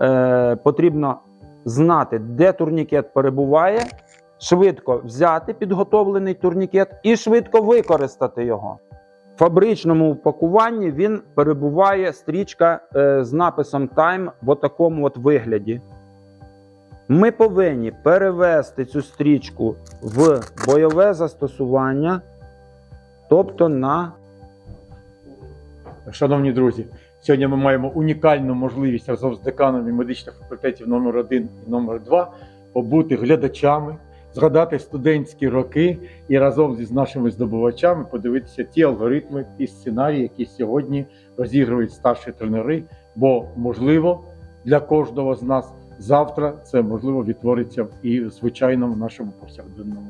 е, потрібно знати, де турнікет перебуває, швидко взяти підготовлений турнікет і швидко використати його. В фабричному упакуванні він перебуває стрічка е, з написом Time в такому от вигляді. Ми повинні перевести цю стрічку в бойове застосування, тобто на Шановні друзі, сьогодні ми маємо унікальну можливість разом з деканами медичних факультетів номер 1 і номер 2 побути глядачами, згадати студентські роки і разом з нашими здобувачами подивитися ті алгоритми, ті сценарії, які сьогодні розігрують старші тренери. Бо можливо для кожного з нас завтра це можливо відтвориться і в звичайному нашому повсякденному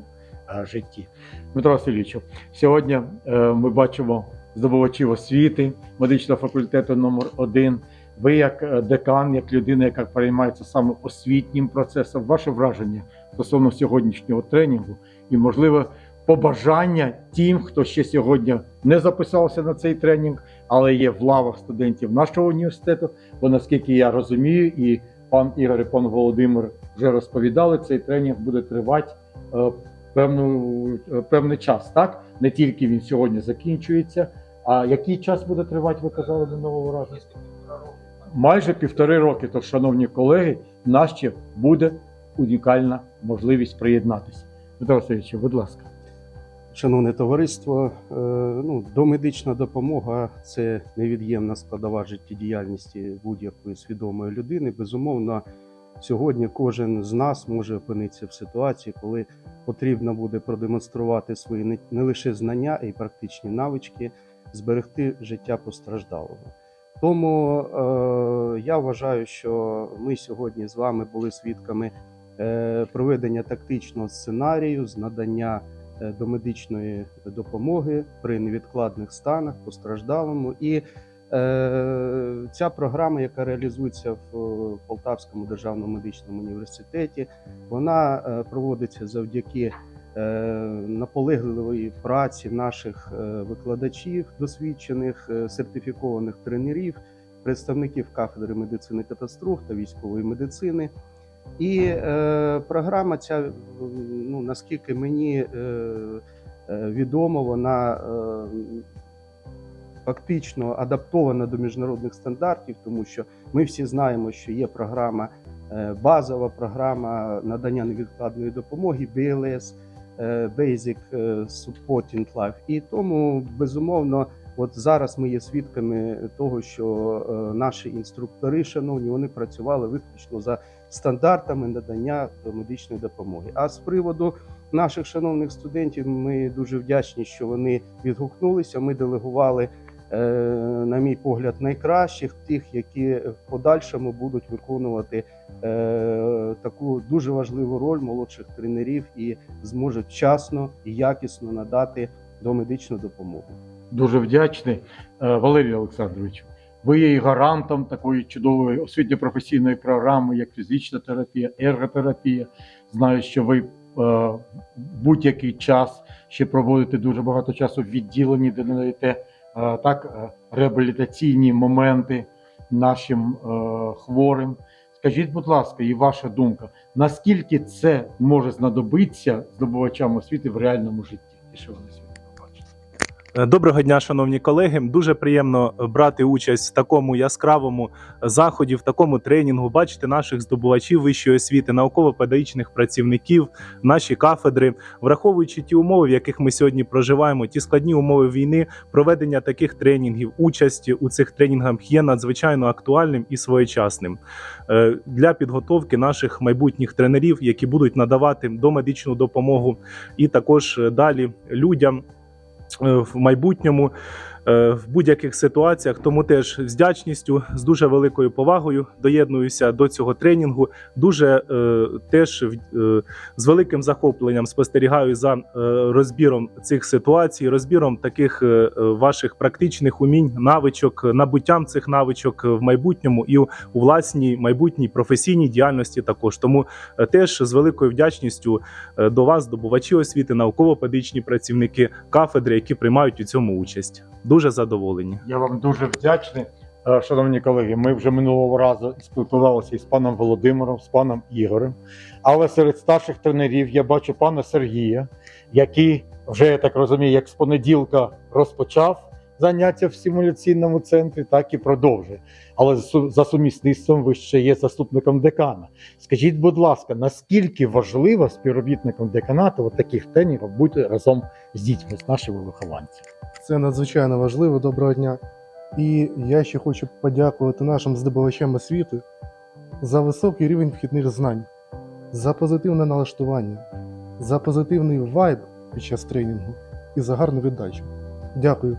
е, житті. Дмитро Васильовичу, сьогодні е, ми бачимо здобувачів освіти медичного факультету номер 1 Ви, як е, декан, як людина, яка переймається саме освітнім процесом, ваше враження стосовно сьогоднішнього тренінгу і, можливо, побажання тим, хто ще сьогодні не записався на цей тренінг, але є в лавах студентів нашого університету. Бо наскільки я розумію, і пан Ігор і пан Володимир вже розповідали, цей тренінг буде тривати е, певну, певний час, так? Не тільки він сьогодні закінчується. А який час буде тривати, ви казали до нового разу? Майже півтори роки. То, шановні колеги, в нас ще буде унікальна можливість приєднатися. Дмитро Васильович, будь ласка. Шановне товариство, е, ну, домедична допомога це невід'ємна складова життєдіяльності будь-якої свідомої людини. Безумовно, сьогодні кожен з нас може опинитися в ситуації, коли потрібно буде продемонструвати свої не- лише знання, а й практичні навички, зберегти життя постраждалого. Тому е, я вважаю, що ми сьогодні з вами були свідками е, проведення тактичного сценарію з надання е, домедичної допомоги при невідкладних станах постраждалому. І ця програма, яка реалізується в е, Полтавському державному медичному університеті, вона е, проводиться завдяки е, наполегливої праці наших е, викладачів, досвідчених е, сертифікованих тренерів, представників кафедри медицини катастроф та військової медицини. І е, програма ця, ну наскільки мені е, е, відомо, вона е, фактично адаптована до міжнародних стандартів, тому що ми всі знаємо, що є програма, е, базова програма надання невідкладної допомоги BLS, е, Basic е, Supporting Life. І тому безумовно. От зараз ми є свідками того, що наші інструктори, шановні, вони працювали виключно за стандартами надання медичної допомоги. А з приводу наших шановних студентів, ми дуже вдячні, що вони відгукнулися. Ми делегували, на мій погляд, найкращих тих, які в подальшому будуть виконувати е, таку дуже важливу роль молодших тренерів і зможуть вчасно і якісно надати домедичну допомогу. Дуже вдячний Е, Валерію Олександровичу. Ви є і гарантом такої чудової освітньо-професійної програми, як фізична терапія, ерготерапія. Знаю, що ви е, будь-який час ще проводите дуже багато часу в відділенні, де надаєте е, так е, реабілітаційні моменти нашим е, хворим. Скажіть, будь ласка, і ваша думка, наскільки це може знадобитися здобувачам освіти в реальному житті? І що вони? Е, Доброго дня, шановні колеги. Дуже приємно брати участь в такому яскравому заході, в такому тренінгу. Бачити наших здобувачів вищої освіти, науково-педагогічних працівників, наші кафедри, враховуючи ті умови, в яких ми сьогодні проживаємо, ті складні умови війни, проведення таких тренінгів, участь у цих тренінгах є надзвичайно актуальним і своєчасним Е, для підготовки наших майбутніх тренерів, які будуть надавати домедичну допомогу, і також е, далі людям е, в майбутньому. е, в будь-яких ситуаціях. Тому теж з вдячністю, з дуже великою повагою доєднуюся до цього тренінгу. Дуже е, теж е, з великим захопленням спостерігаю за е, розбіром цих ситуацій, розбіром таких е, е, ваших практичних умінь, навичок, набуттям цих навичок в майбутньому і у власній майбутній професійній діяльності. Також тому е, теж з великою вдячністю е, до вас, здобувачі освіти, науково-педагогічні працівники кафедри, які приймають у цьому участь. Дуже задоволені. Я вам дуже вдячний. Е, Шановні колеги, ми вже минулого разу спілкувалися із паном Володимиром, з паном Ігорем. Але серед старших тренерів я бачу пана Сергія, який вже я так розумію, як з понеділка розпочав заняття в симуляційному центрі, так і продовжує. Але за су- сумісництвом ви ще є заступником декана. Скажіть, будь ласка, наскільки важливо співробітникам деканату от таких тренерів бути разом з дітьми, з нашими вихованцями? Це надзвичайно важливо. Доброго дня. І я ще хочу подякувати нашим здобувачам освіти за високий рівень вхідних знань, за позитивне налаштування, за позитивний вайб під час тренінгу і за гарну віддачу. Дякую.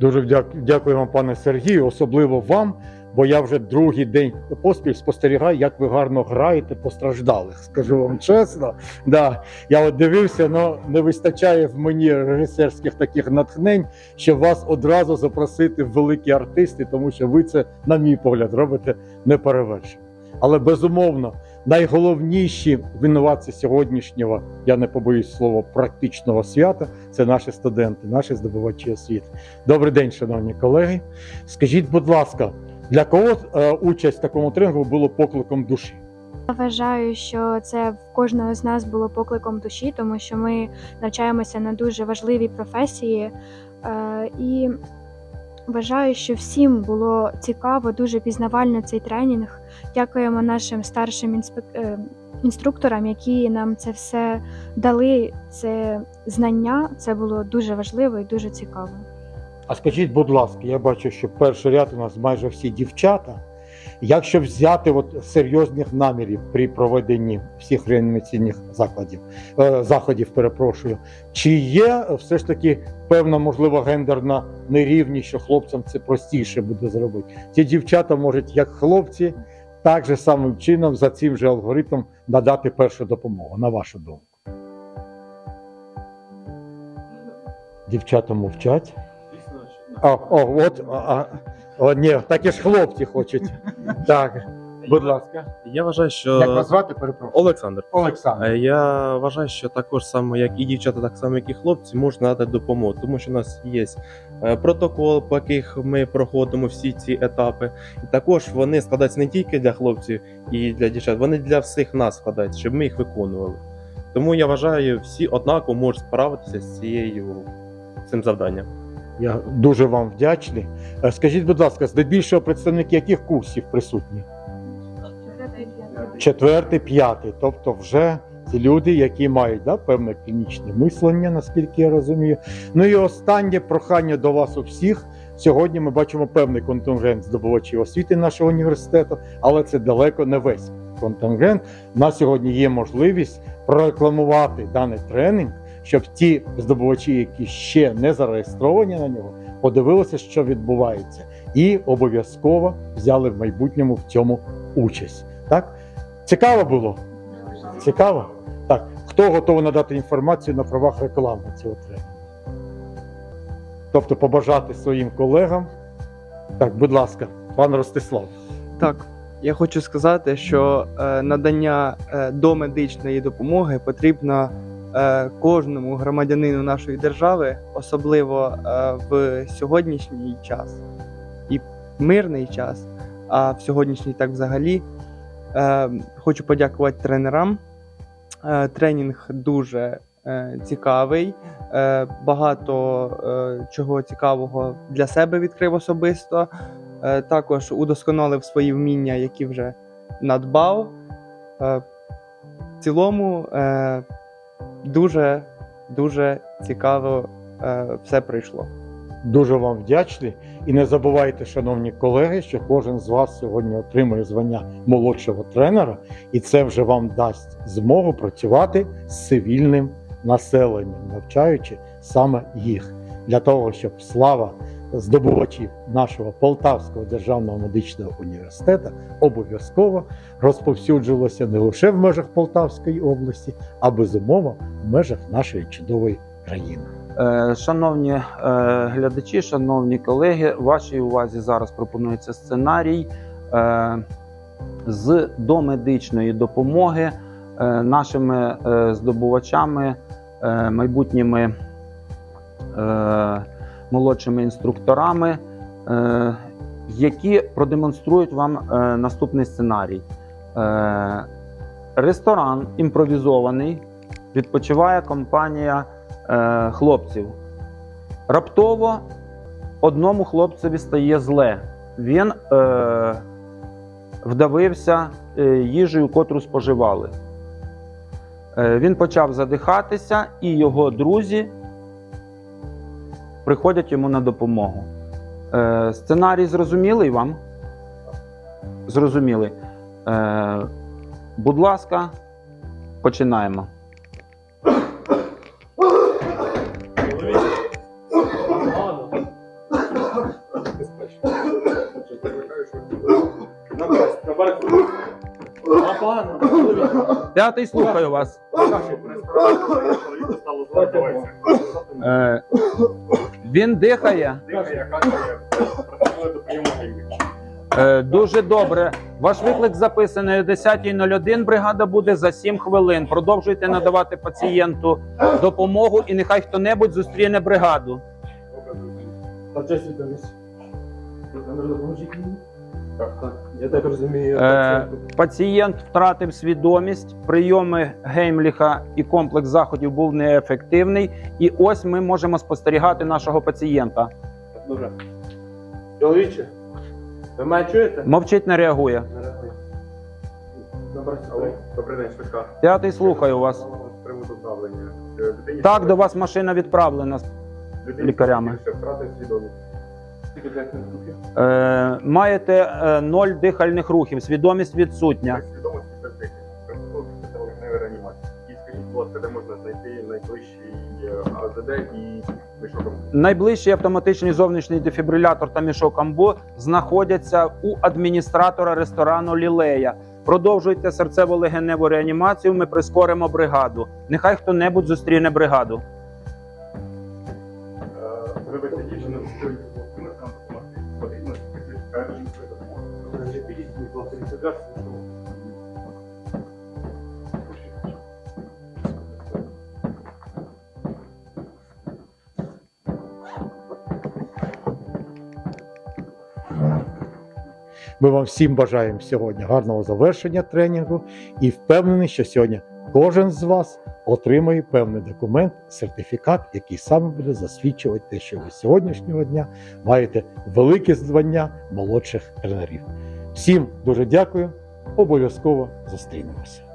Дуже дякую вам, пане Сергію, особливо вам, бо я вже другий день поспіль спостерігаю, як ви гарно граєте постраждалих. Скажу вам чесно. Да, я от дивився, але не вистачає в мені режисерських таких натхнень, щоб вас одразу запросити в великі артисти, тому що ви це, на мій погляд, робите неперевершено. Але безумовно, найголовніші винуватці сьогоднішнього, я не побоюсь слова, практичного свята це наші студенти, наші здобувачі освіти. Добрий день, шановні колеги. Скажіть, будь ласка, для кого е, участь в такому тренінгу було покликом душі? Вважаю, що це в кожного з нас було покликом душі, тому що ми навчаємося на дуже важливій професії. Е, і вважаю, що всім було цікаво, дуже пізнавально цей тренінг. Дякуємо нашим старшим інспек... е, інструкторам, які нам це все дали. Це знання. Це було дуже важливо і дуже цікаво. А скажіть, будь ласка, я бачу, що перший ряд у нас майже всі дівчата. Якщо взяти от серйозних намірів при проведенні всіх реанімаційних закладів, е, заходів, перепрошую, чи є все ж таки певна можливо гендерна нерівність, що хлопцям це простіше буде зробити? Ці дівчата можуть, як хлопці, так же самим чином за цим же алгоритмом надати першу допомогу, на вашу думку. Дівчата мовчать. А, о, от, а, о, ні, так і ж хлопці хочуть. Так, будь ласка. Я вважаю, що Як вас звати, перепрошую? Олександр. Олександр. Е, Я вважаю, що також само, як і дівчата, так само, як і хлопці, можуть надати допомогу, тому що у нас є е, протокол, по яких ми проходимо всі ці етапи. І також вони складаються не тільки для хлопців і для дівчат, вони для всіх нас складаються, щоб ми їх виконували. Тому я вважаю, всі однаково можуть справитися з цією цим завданням. Я дуже вам вдячний. Е, Скажіть, будь ласка, здебільшого представники яких курсів присутні? Четвертий, п'ятий. Тобто, вже ці люди, які мають да, певне клінічне мислення, наскільки я розумію. Ну і останнє прохання до вас у всіх. Сьогодні ми бачимо певний контингент здобувачів освіти нашого університету, але це далеко не весь контингент. У нас сьогодні є можливість прорекламувати даний тренінг, щоб ті здобувачі, які ще не зареєстровані на нього, подивилися, що відбувається, і обов'язково взяли в майбутньому в цьому участь. Так цікаво було? Цікаво? Так, хто готовий надати інформацію на правах реклами цього тренінгу? Тобто побажати своїм колегам. Так, будь ласка, пан Ростислав. Так, я хочу сказати, що е, надання е, домедичної допомоги потрібно кожному громадянину нашої держави, особливо е, в сьогоднішній час і мирний час, а в сьогоднішній так взагалі. Е, хочу подякувати тренерам. Е, тренінг дуже е, цікавий. Е, багато е, чого цікавого для себе відкрив особисто. Е, також удосконалив свої вміння, які вже надбав. Е, В цілому е, дуже дуже цікаво е, все пройшло. Дуже вам вдячний. І не забувайте, шановні колеги, що кожен з вас сьогодні отримує звання молодшого тренера, і це вже вам дасть змогу працювати з цивільним населенням, навчаючи саме їх, для того, щоб слава здобувачів нашого Полтавського державного медичного університету обов'язково розповсюджувалося не лише в межах Полтавської області, а безумовно в межах нашої чудової країни. Е, Шановні е, глядачі, шановні колеги, вашій увазі зараз пропонується сценарій е, з домедичної допомоги нашими здобувачами, майбутніми молодшими інструкторами. Е, які продемонструють вам е, наступний сценарій. Е, ресторан імпровізований, відпочиває компанія хлопців. Раптово одному хлопцеві стає зле. Він е, вдавився їжею, котру споживали. Він почав задихатися, і його друзі приходять йому на допомогу. Е, сценарій зрозумілий вам? Зрозумілий. Е, будь ласка, починаємо. П'ятий слухаю вас. Е, він дихає. Е, дуже добре. Ваш виклик записаний о 10.01. Бригада буде за 7 хвилин. Продовжуйте надавати пацієнту допомогу, і нехай хто-небудь зустріне бригаду. Я так розумію, Е, пацієнт втратив свідомість, прийоми Геймліха і комплекс заходів був неефективний. І ось ми можемо спостерігати нашого пацієнта. Добре. Чоловіче, ви мене чуєте? Мовчить, не реагує. Добре, добрий день, швидка. П'ятий слухаю вас. З. Е, Так, до вас машина відправлена. людині лікарями. втратив свідомість. Рухів? Е, маєте е, ноль дихальних рухів, свідомість відсутня. Свідомості, без дихання. Реанімації. І скажіть, будь ласка, де можна знайти найближчий е, АЗД і мішок? Найближчий автоматичний зовнішній дефібрилятор та мішок амбо знаходяться у адміністратора ресторану Лілея. Продовжуйте серцево-легеневу реанімацію. Ми прискоримо бригаду. Нехай хто-небудь зустріне бригаду. Ми вам всім бажаємо сьогодні гарного завершення тренінгу і впевнений, що сьогодні кожен з вас отримає певний документ, сертифікат, який саме буде засвідчувати те, що ви сьогоднішнього дня маєте велике звання молодших тренерів. Всім дуже дякую. Обов'язково зустрінемося.